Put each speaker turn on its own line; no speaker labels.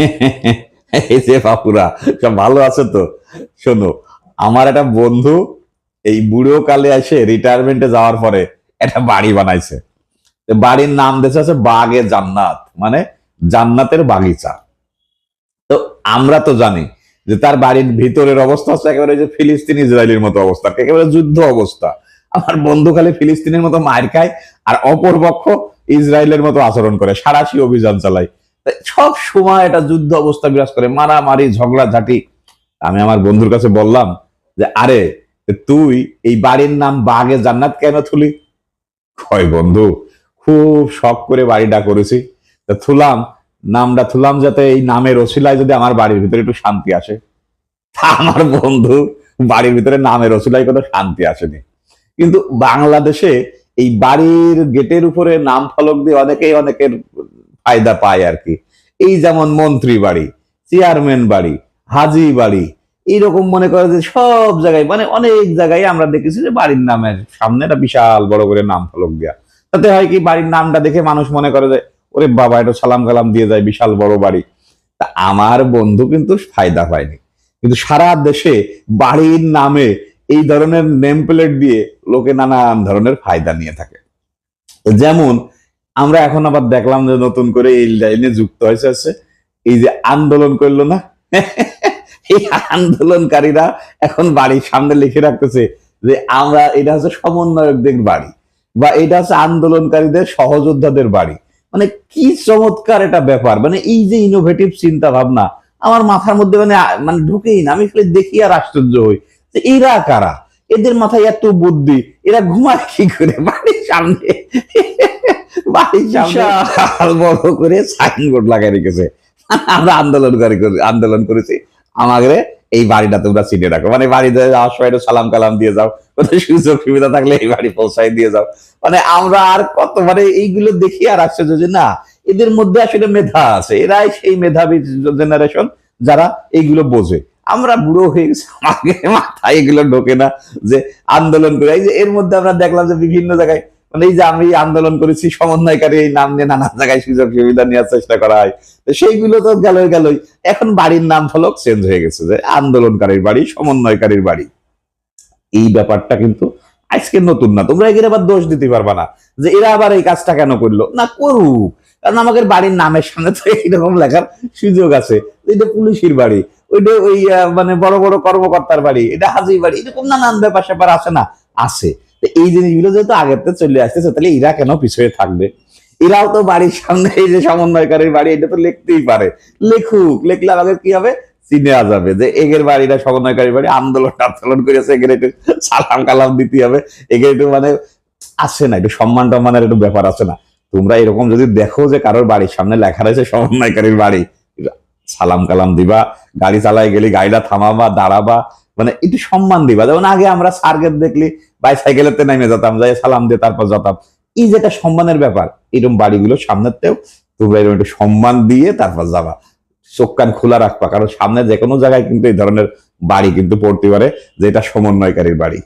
এই যে বাপুরা, সব ভালো আছে তো? শোনো, আমার একটা বন্ধু এই বুড়ো কালে এসে রিটায়ারমেন্টে যাওয়ার পরে একটা বাড়ি বানাইছে। বাড়ির নাম দিয়েছে আছে বাগে জান্নাত মানে জান্নাতের বাগিচা। তো আমরা তো জানি যে তার বাড়ির ভিতরের অবস্থা হচ্ছে একেবারে যে ফিলিস্তিন ইসরায়েলের মতো অবস্থা, একেবারে যুদ্ধ অবস্থা। আমার বন্ধু খালি ফিলিস্তিনের মতো মার খায় আর অপরপক্ষ ইসরায়েলের মতো আচরণ করে, সারাশি অভিযান চালায়। সব সময় একটা যুদ্ধ অবস্থা বিরাজ করে, মারামারি, ঝগড়া, ঝাঁটি। আমি আমার বন্ধুর কাছে বললাম যে, আরে তুই এই বাড়ির নাম বাগে জান্নাত কেন থুলি? কয়, বন্ধু, খুব শখ করে বাড়িটা করেছি। তা থুলাম, নামটা থুলাম যাতে এই নামের ওসিলায় যদি আমার বাড়ির ভিতরে একটু শান্তি আসে। আমার বন্ধু, বাড়ির ভিতরে নামের ওসিলায় কোনো শান্তি আসেনি। কিন্তু বাংলাদেশে এই বাড়ির গেটের উপরে নাম ফলক দিয়ে অনেকেই অনেকের ফায়দা পায় আর কি। এই যেমন মন্ত্রী বাড়ি, চেয়ারম্যান বাড়ি, হাজি বাড়ি, এইরকম মনে করে যে সব জায়গায় মানে অনেক জায়গায় আমরা দেখেছি যে বাড়ির নামের সামনে একটা বিশাল বড় করে নাম ফলক দেওয়া তাতে হয় কি বাড়ির নামটা দেখে মানুষ মনে করে যে, ওরে বাবা, এটা সালাম কালাম দিয়ে যায় বিশাল বড় বাড়ি। তা আমার বন্ধু কিন্তু ফায়দা পায়নি কিন্তু সারা দেশে বাড়ির নামে এই ধরনের নেম প্লেট দিয়ে লোকে নানান ধরনের ফায়দা নিয়ে থাকে। যেমন আমরা এখন আবার দেখলাম যে নতুন করে এই লাইনে যুক্ত হয়েছে হচ্ছে এই যে আন্দোলন করল না? এই আন্দোলনকারীরা এখন বাড়ির সামনে লিখে রাখতেছে যে আমরা, এটা হচ্ছে সমন্বয়কদের বাড়ি বা এটা হচ্ছে আন্দোলনকারীদের সহযোদ্ধাদের বাড়ি। মানে কি চমৎকার এটা ব্যাপার। মানে এই যে ইনোভেটিভ চিন্তা ভাবনা আমার মাথার মধ্যে মানে মানে ঢুকেই না। আমি খালি দেখি আর আশ্চর্য হই যে এরা কারা? এদের মাথায় এত বুদ্ধি, এরা ঘুমায় কি করে বাড়ির সামনে? বিশাল। বড় করে সাইনবোর্ড লাগাই রেখেছে। আমরা আন্দোলন করে আন্দোলন করেছি। আমাদের এই বাড়িটা তোমরা চিনে রাখো। মানে বাড়িতে যাওয়ার সময় সালাম কালাম দিয়ে যাও। কোথাও সুযোগ সুবিধা থাকলে এই বাড়ি দিয়ে যাও। মানে আমরা আর কত মানে এইগুলো দেখি আর আশ্চর্য যে না এদের মধ্যে আসলে মেধা আছে। এরাই সেই মেধাবী জেনারেশন যারা এইগুলো বোঝে। আমরা বুড়ো হয়ে গেছি আমাকে মাথায় এগুলো ঢোকে না যে আন্দোলন করে। এই যে এর মধ্যে আমরা দেখলাম যে বিভিন্ন জায়গায় মানে এই যে আমি আন্দোলন করেছি, সমন্বয়কারী এই নাম নিয়ে নানা জায়গায় সুযোগ সুবিধা নেওয়ার চেষ্টা করা হয়। তো সেইগুলো তো গেলই গেলই। এখন বাড়ির নাম ফলক চেঞ্জ হয়ে গেছে যে আন্দোলনকারীর বাড়ি, সমন্বয়কারীর বাড়ি। এই ব্যাপারটা কিন্তু আজকে নতুন না। তোমরা এগিয়ে আবার দোষ দিতে পারবা না যে এরা আবার এই কাজটা কেন করল। না করুক। কারণ আমাদের বাড়ির নামের সামনে তো এইরকম লেখার সুযোগ আছে। এটা পুলিশের বাড়ি ওইটা ওই মানে বড় বড় কর্মকর্তার বাড়ি, এটা হাজির বাড়ি, এরকম নানান ব্যাপার স্যাপার আছে না? আছে। এই জিনিসগুলো যেহেতু থেকে চলে আসতেছে তাহলে এরা কেন পিছিয়ে থাকবে? এরাও তো বাড়ির সামনে এই যে সমন্বয়কারীর বাড়ি, এটা তো লিখতেই পারে। লেখুক, লিখলে আমাদের কি হবে? যাবে যে এগের বাড়িটা বাড়ি, আন্দোলন আন্দোলন করেছে এগের একটু সালাম কালাম দিতে হবে। এগের একটু মানে আছে না, একটু সম্মান টম্মানের একটু ব্যাপার আছে না। তোমরা এরকম যদি দেখো যে কারোর বাড়ির সামনে লেখা রয়েছে সমন্বয়কারীর বাড়ি, সালাম কালাম দিবা, গাড়ি চালায় গেলি, গাড়িটা থামাবা, দাঁড়াবা মানে একটু সম্মান দিবা। যেমন আগে আমরা সার্গেট দেখলি বাইসাইকেলেতে নেমে যেতাম যাই সালাম দিয়ে তারপর যেতাম। এই যে একটা সম্মানের ব্যাপার, এরকম বাড়িগুলো সামনেতেও তোমরা এরকম একটু সম্মান দিয়ে তারপর যাবা। চোখ কান খোলা রাখবা, কারণ সামনে যে কোনো জায়গায় কিন্তু এই ধরনের বাড়ি কিন্তু পড়তে পারে, যেটা সমন্বয়কারীর বাড়ি।